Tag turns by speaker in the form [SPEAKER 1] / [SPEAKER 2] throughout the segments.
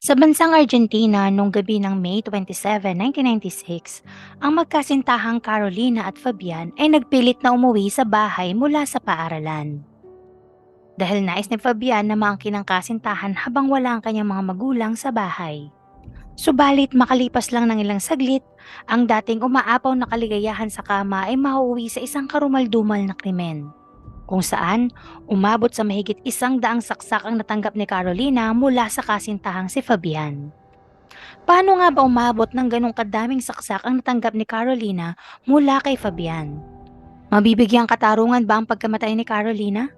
[SPEAKER 1] Sa bansang Argentina noong gabi ng May 27, 1996, ang magkasintahang Carolina at Fabian ay nagpilit na umuwi sa bahay mula sa paaralan. Dahil nais ni Fabian na maangkin ang kasintahan habang wala ang kanyang mga magulang sa bahay. Subalit makalipas lang ng ilang saglit, ang dating umaapaw na kaligayahan sa kama ay mauuwi sa isang karumaldumal na krimen kung saan umabot sa mahigit isang daang saksak ang natanggap ni Carolina mula sa kasintahang si Fabian. Paano nga ba umabot ng ganong kadaming saksak ang natanggap ni Carolina mula kay Fabian? Mabibigyang katarungan ba ang pagkamatay ni Carolina?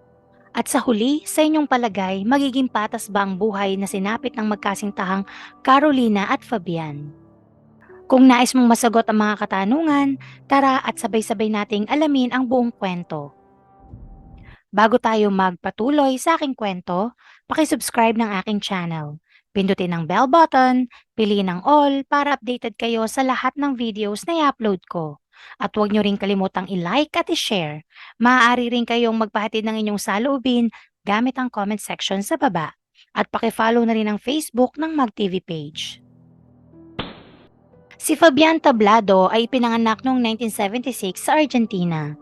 [SPEAKER 1] At sa huli, sa inyong palagay, magiging patas ba ang buhay na sinapit ng magkasintahang Carolina at Fabian? Kung nais mong masagot ang mga katanungan, tara at sabay-sabay nating alamin ang buong kwento. Bago tayo magpatuloy sa aking kwento, pakisubscribe ng aking channel. Pindutin ang bell button, piliin ang all para updated kayo sa lahat ng videos na i-upload ko. At huwag nyo rin kalimutang i-like at i-share. Maaari rin kayong magpahatid ng inyong saloobin gamit ang comment section sa baba. At pakifollow na rin ang Facebook ng MagTV page. Si Fabian Tablado ay pinanganak noong 1976 sa Argentina.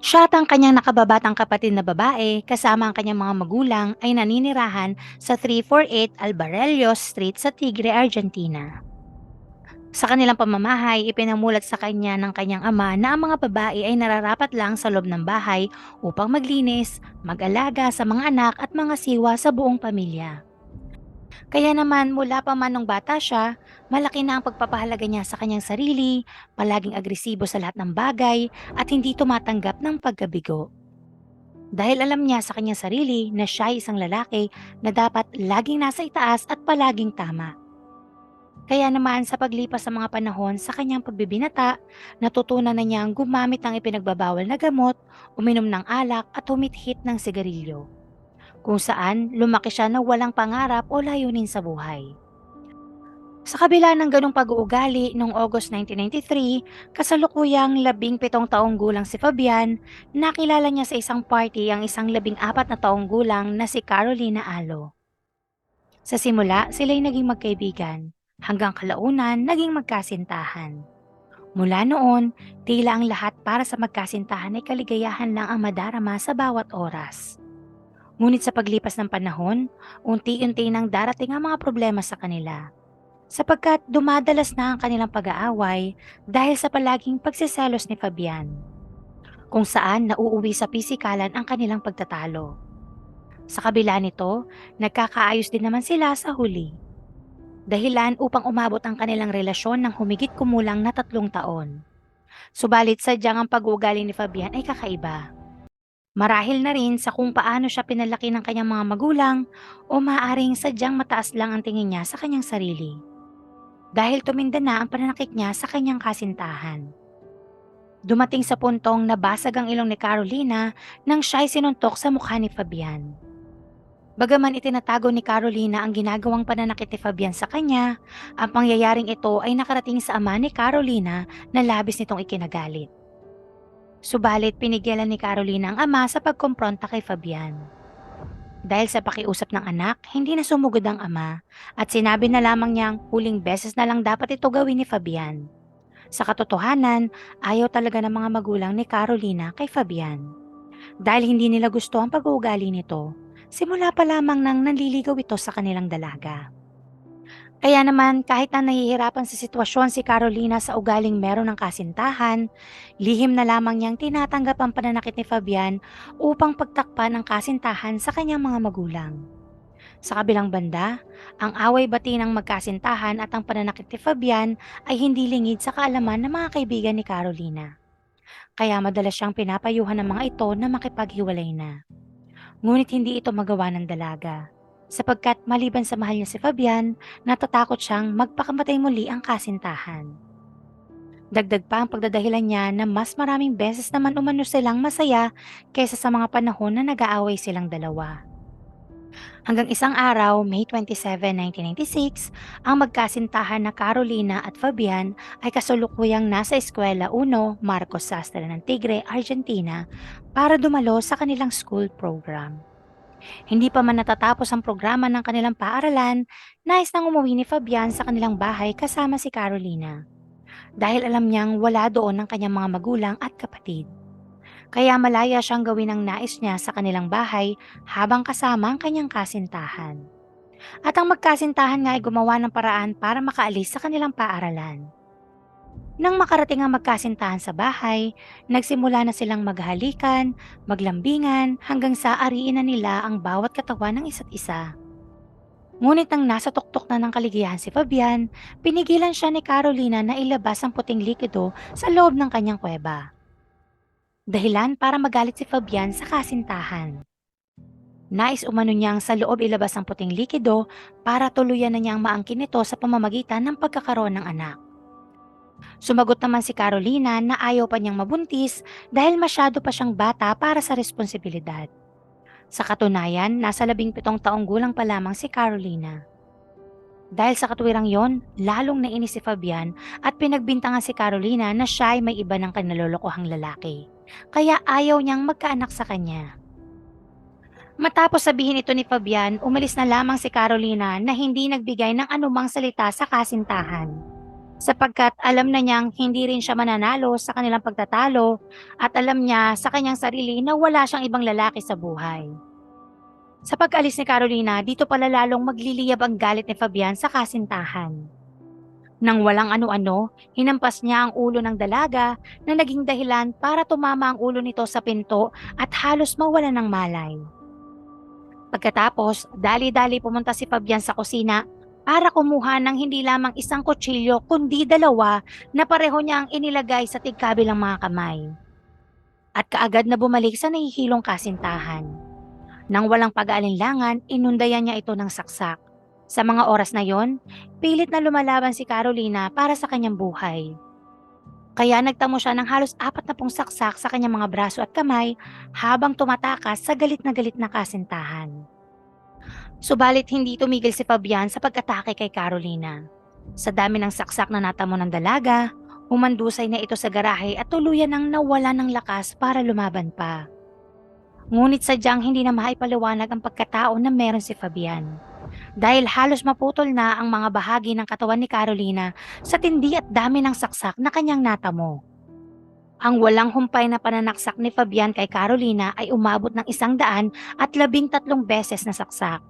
[SPEAKER 1] Siya at ang kanyang nakababatang kapatid na babae kasama ang kanyang mga magulang ay naninirahan sa 348 Albarellos Street sa Tigre, Argentina. Sa kanilang pamamahay, ipinamulat sa kanya ng kanyang ama na ang mga babae ay nararapat lang sa loob ng bahay upang maglinis, mag-alaga sa mga anak at mga siwa sa buong pamilya. Kaya naman mula pa man nung bata siya, malaki na ang pagpapahalaga niya sa kanyang sarili, palaging agresibo sa lahat ng bagay at hindi tumatanggap ng pagkabigo. Dahil alam niya sa kanyang sarili na siya ay isang lalaki na dapat laging nasa itaas at palaging tama. Kaya naman sa paglipas sa mga panahon sa kanyang pagbibinata, natutunan na niyang gumamit ng ipinagbabawal na gamot, uminom ng alak at humithit ng sigarilyo kung saan lumaki siya na walang pangarap o layunin sa buhay. Sa kabila ng ganong pag-uugali, noong August 1993, kasalukuyang labing pitong taong gulang si Fabian, nakilala niya sa isang party ang isang labing apat na taong gulang na si Carolina Alo. Sa simula, sila'y naging magkaibigan, hanggang kalaunan naging magkasintahan. Mula noon, tila ang lahat para sa magkasintahan ay kaligayahan lang ang madarama sa bawat oras. Ngunit sa paglipas ng panahon, unti-unti nang darating ang mga problema sa kanila. Sapagkat dumadalas na ang kanilang pag-aaway dahil sa palaging pagsiselos ni Fabian. Kung saan nauuwi sa pisikalan ang kanilang pagtatalo. Sa kabila nito, nagkakaayos din naman sila sa huli dahilan upang umabot ang kanilang relasyon ng humigit kumulang na tatlong taon. Subalit sadyang ang pag-uugali ni Fabian ay kakaiba. Marahil na rin sa kung paano siya pinalaki ng kanyang mga magulang o maaaring sadyang mataas lang ang tingin niya sa kanyang sarili. Dahil tuminda na ang pananakit niya sa kanyang kasintahan. Dumating sa puntong nabasag ang ilong ni Carolina nang siya'y sinuntok sa mukha ni Fabian. Bagaman itinatago ni Carolina ang ginagawang pananakit ni Fabian sa kanya, ang pangyayaring ito ay nakarating sa ama ni Carolina na labis nitong ikinagalit. Subalit pinigilan ni Carolina ang ama sa pagkompronta kay Fabian. Dahil sa pakiusap ng anak, hindi na sumugod ang ama at sinabi na lamang niyang huling beses na lang dapat ito gawin ni Fabian. Sa katotohanan, ayaw talaga ng mga magulang ni Carolina kay Fabian. Dahil hindi nila gusto ang pag-uugali nito, simula pa lamang nang nanliligaw ito sa kanilang dalaga. Kaya naman kahit na nahihirapan sa sitwasyon si Carolina sa ugaling meron ng kasintahan, lihim na lamang niyang tinatanggap ang pananakit ni Fabian upang pagtakpan ang kasintahan sa kanyang mga magulang. Sa kabilang banda, ang away bati ng magkasintahan at ang pananakit ni Fabian ay hindi lingid sa kaalaman ng mga kaibigan ni Carolina. Kaya madalas siyang pinapayuhan ng mga ito na makipaghiwalay na. Ngunit hindi ito magawa ng dalaga. Sapagkat maliban sa mahal niya si Fabian, natatakot siyang magpakamatay muli ang kasintahan. Dagdag pa ang pagdadahilan niya na mas maraming beses naman umano silang masaya kaysa sa mga panahon na nag-aaway silang dalawa. Hanggang isang araw, May 27, 1996, ang magkasintahan na Carolina at Fabian ay kasulukuyang nasa eskwela 1 Marcos Sastre ng Tigre, Argentina para dumalo sa kanilang school program. Hindi pa man natatapos ang programa ng kanilang paaralan, nais nang umuwi ni Fabian sa kanilang bahay kasama si Carolina. Dahil alam niyang wala doon ang kanyang mga magulang at kapatid. Kaya malaya siyang gawin ang nais niya sa kanilang bahay habang kasama ang kanyang kasintahan. At ang magkasintahan nga ay gumawa ng paraan para makaalis sa kanilang paaralan. Nang makarating ang magkasintahan sa bahay, nagsimula na silang maghalikan, maglambingan hanggang sa ariin na nila ang bawat katawan ng isa't isa. Ngunit nang nasa tuktok na ng kaligayahan si Fabian, pinigilan siya ni Carolina na ilabas ang puting likido sa loob ng kanyang kuweba. Dahilan para magalit si Fabian sa kasintahan. Nais umano niyang sa loob ilabas ang puting likido para tuluyan na niyang maangkin ito sa pamamagitan ng pagkakaroon ng anak. Sumagot naman si Carolina na ayaw pa niyang mabuntis dahil masyado pa siyang bata para sa responsibilidad. Sa katunayan, nasa labing pitong taong gulang pa lamang si Carolina. Dahil sa katwirang yon, lalong nainis si Fabian at pinagbintangan si Carolina na siya ay may iba ng kanalolokohang lalaki. Kaya ayaw niyang magkaanak sa kanya. Matapos sabihin ito ni Fabian, umalis na lamang si Carolina na hindi nagbigay ng anumang salita sa kasintahan. Sapagkat alam na niyang hindi rin siya mananalo sa kanilang pagtatalo at alam niya sa kanyang sarili na wala siyang ibang lalaki sa buhay. Sa pag-alis ni Carolina, dito pala lalong magliliyab ang galit ni Fabian sa kasintahan. Nang walang ano-ano, hinampas niya ang ulo ng dalaga na naging dahilan para tumama ang ulo nito sa pinto at halos mawala ng malay. Pagkatapos, dali-dali pumunta si Fabian sa kusina para kumuha ng hindi lamang isang kutsilyo kundi dalawa na pareho niya ang inilagay sa tigkabilang mga kamay. At kaagad na bumalik sa nahihilong kasintahan. Nang walang pag-aalinlangan, inundayan niya ito ng saksak. Sa mga oras na yon, pilit na lumalaban si Carolina para sa kanyang buhay. Kaya nagtamo siya ng halos apat na pong saksak sa kanyang mga braso at kamay habang tumatakas sa galit na galit na kasintahan. Subalit hindi tumigil si Fabian sa pag-atake kay Carolina. Sa dami ng saksak na natamo ng dalaga, umandusay na ito sa garahe at tuluyan nang nawala ng lakas para lumaban pa. Ngunit sadyang hindi na maipaliwanag ang pagkatao na meron si Fabian. Dahil halos maputol na ang mga bahagi ng katawan ni Carolina sa tindi at dami ng saksak na kanyang natamo. Ang walang humpay na pananaksak ni Fabian kay Carolina ay umabot ng isang daan at labing tatlong beses na saksak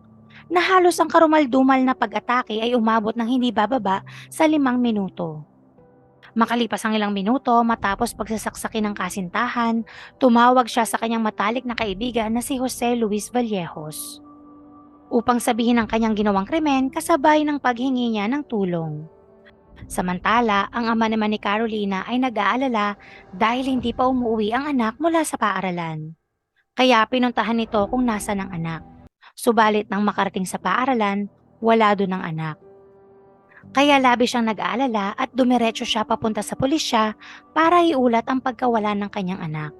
[SPEAKER 1] na halos ang karumaldumal na pag-atake ay umabot ng hindi bababa sa limang minuto. Makalipas ang ilang minuto matapos pagsasaksakin ng kasintahan, tumawag siya sa kanyang matalik na kaibigan na si Jose Luis Vallejos upang sabihin ang kanyang ginawang krimen kasabay ng paghingi niya ng tulong. Samantala, ang ama naman ni Carolina ay nag-aalala dahil hindi pa umuwi ang anak mula sa paaralan. Kaya pinuntahan nito kung nasa ng anak. Subalit nang makarating sa paaralan, wala doon ang anak. Kaya labi siyang nag-aalala at dumiretso siya papunta sa pulisya para iulat ang pagkawala ng kanyang anak.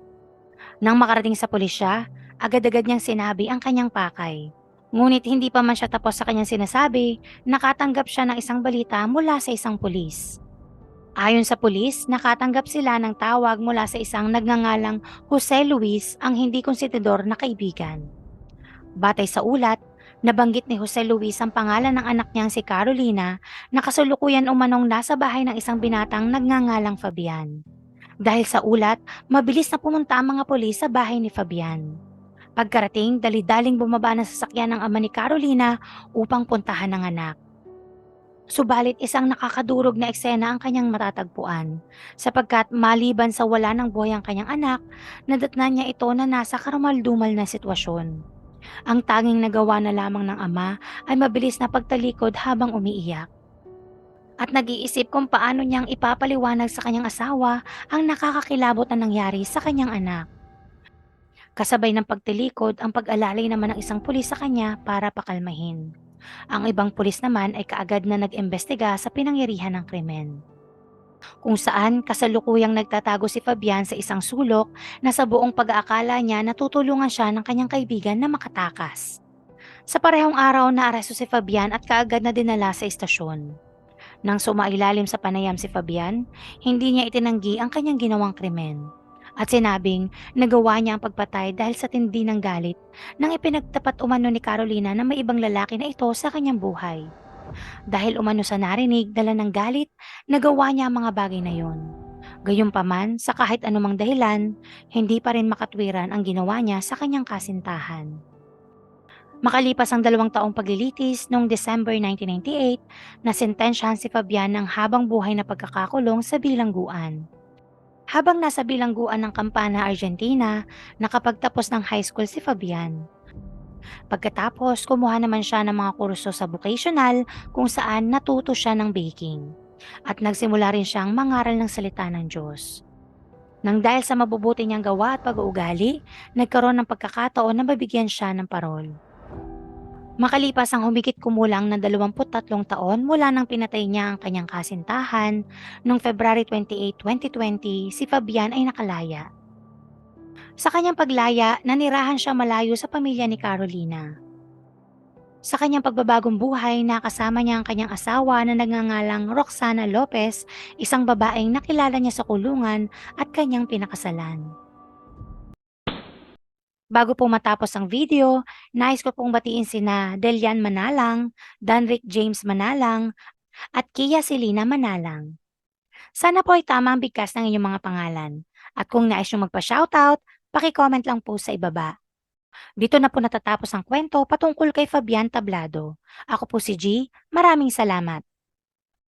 [SPEAKER 1] Nang makarating sa pulisya, agad-agad niyang sinabi ang kanyang pakay. Ngunit hindi pa man siya tapos sa kanyang sinasabi, nakatanggap siya ng isang balita mula sa isang pulis. Ayon sa pulis, nakatanggap sila ng tawag mula sa isang nagngangalang Jose Luis ang hindi konsidador na kaibigan. Batay sa ulat, nabanggit ni Jose Luis ang pangalan ng anak niyang si Carolina na kasulukuyan umanong nasa bahay ng isang binatang nagngangalang Fabian. Dahil sa ulat, mabilis na pumunta ang mga pulis sa bahay ni Fabian. Pagkarating, dali-daling bumaba ng sasakyan ng ama ni Carolina upang puntahan ng anak. Subalit isang nakakadurog na eksena ang kanyang matatagpuan sapagkat maliban sa wala ng buhay ang kanyang anak, nadatnan niya ito na nasa karamaldumal na sitwasyon. Ang tanging nagawa na lamang ng ama ay mabilis na pagtalikod habang umiiyak. At nag-iisip kung paano niyang ipapaliwanag sa kanyang asawa ang nakakakilabot na nangyari sa kanyang anak. Kasabay ng pagtilikod ang pag-alalay naman ng isang pulis sa kanya para pakalmahin. Ang ibang pulis naman ay kaagad na nag-imbestiga sa pinangyarihan ng krimen. Kung saan kasalukuyang nagtatago si Fabian sa isang sulok na sa buong pag-aakala niya natutulungan siya ng kanyang kaibigan na makatakas. Sa parehong araw na aresto si Fabian at kaagad na dinala sa istasyon. Nang sumailalim sa panayam si Fabian, hindi niya itinanggi ang kanyang ginawang krimen at sinabing nagawa niya ang pagpatay dahil sa tindi ng galit nang ipinagtapat umano ni Carolina na may ibang lalaki na ito sa kanyang buhay. Dahil umano sa narinig dala ng galit, nagawa niya ang mga bagay na yon. Gayunpaman, sa kahit anumang dahilan, hindi pa rin makatwiran ang ginawa niya sa kanyang kasintahan. Makalipas ang dalawang taong paglilitis noong December 1998, nasintensyahan si Fabian ng habang buhay na pagkakakulong sa bilangguan. Habang nasa bilangguan ng Campana, Argentina, nakapagtapos ng high school si Fabian. Pagkatapos, kumuha naman siya ng mga kurso sa vocational kung saan natuto siya ng baking. At nagsimula rin siyang mangaral ng salita ng Diyos. Nang dahil sa mabubuti niyang gawa at pag-uugali, nagkaroon ng pagkakataon na mabigyan siya ng parol. Makalipas ang humigit kumulang na 23 taon mula nang pinatay niya ang kanyang kasintahan, noong February 28, 2020, si Fabian ay nakalaya. Sa kanyang paglaya, nanirahan siya malayo sa pamilya ni Carolina. Sa kanyang pagbabagong buhay, nakasama niya ang kanyang asawa na nagngangalang Roxana Lopez, isang babaeng nakilala niya sa kulungan at kanyang pinakasalan. Bago po matapos ang video, nais ko pong batiin sina Delian Manalang, Danrick James Manalang, at Kia Selina Manalang. Sana po ay tama ang bigkas ng inyong mga pangalan. At kung nais nyo magpa-shoutout, paki-comment lang po sa ibaba. Dito na po natatapos ang kwento patungkol kay Fabian Tablado. Ako po si G. Maraming salamat.